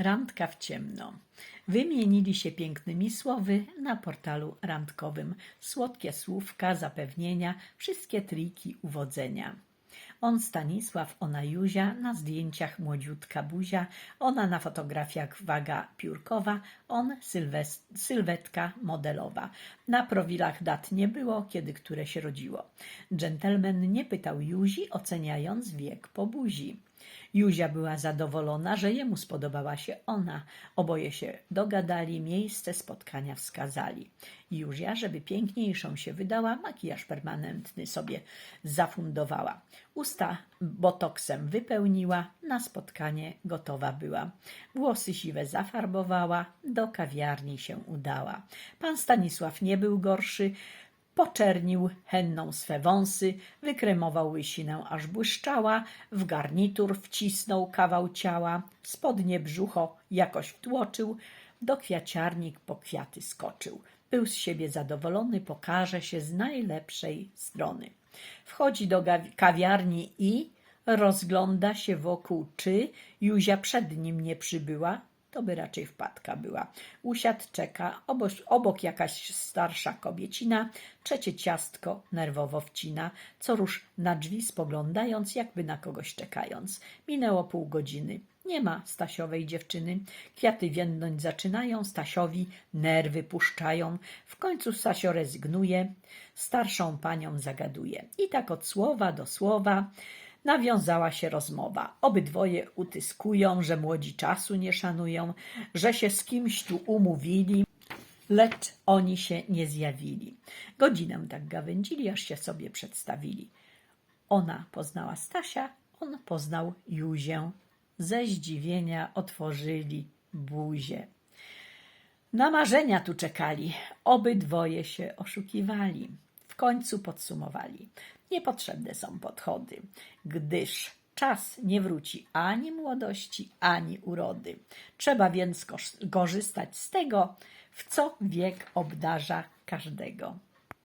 Randka w ciemno. Wymienili się pięknymi słowy na portalu randkowym. Słodkie słówka, zapewnienia, wszystkie triki uwodzenia. On Stanisław, ona Juzia, na zdjęciach młodziutka buzia, ona na fotografiach waga piórkowa, on sylwetka modelowa. Na profilach dat nie było, kiedy które się rodziło. Dżentelmen nie pytał Juzi, oceniając wiek po buzi. Juzia była zadowolona, że jemu spodobała się ona. Oboje się dogadali, miejsce spotkania wskazali. Juzia, żeby piękniejszą się wydała, makijaż permanentny sobie zafundowała. Usta botoksem wypełniła, na spotkanie gotowa była. Włosy siwe zafarbowała, do kawiarni się udała. Pan Stanisław nie był gorszy, Poczernił henną swe wąsy, wykremował łysinę aż błyszczała, w garnitur wcisnął kawał ciała, spodnie brzucho jakoś wtłoczył, do kwiaciarnik po kwiaty skoczył. Był z siebie zadowolony, pokaże się z najlepszej strony. Wchodzi do kawiarni i rozgląda się wokół, czy Juzia przed nim nie przybyła, to by raczej wpadka była. Usiadł, czeka, obok, obok jakaś starsza kobiecina, trzecie ciastko nerwowo wcina, co rusz na drzwi spoglądając, jakby na kogoś czekając. Minęło pół godziny. Nie ma Stasiowej dziewczyny. Kwiaty więdnąć zaczynają, Stasiowi nerwy puszczają. W końcu Stasio rezygnuje, starszą panią zagaduje. I tak od słowa do słowa nawiązała się rozmowa. Obydwoje utyskują, że młodzi czasu nie szanują, że się z kimś tu umówili, lecz oni się nie zjawili. Godzinę tak gawędzili, aż się sobie przedstawili. Ona poznała Stasia, on poznał Juzię. Ze zdziwienia otworzyli buzię. Na marzenia tu czekali, obydwoje się oszukiwali. Końcu podsumowali. Niepotrzebne są podchody, gdyż czas nie wróci ani młodości, ani urody. Trzeba więc korzystać z tego, w co wiek obdarza każdego.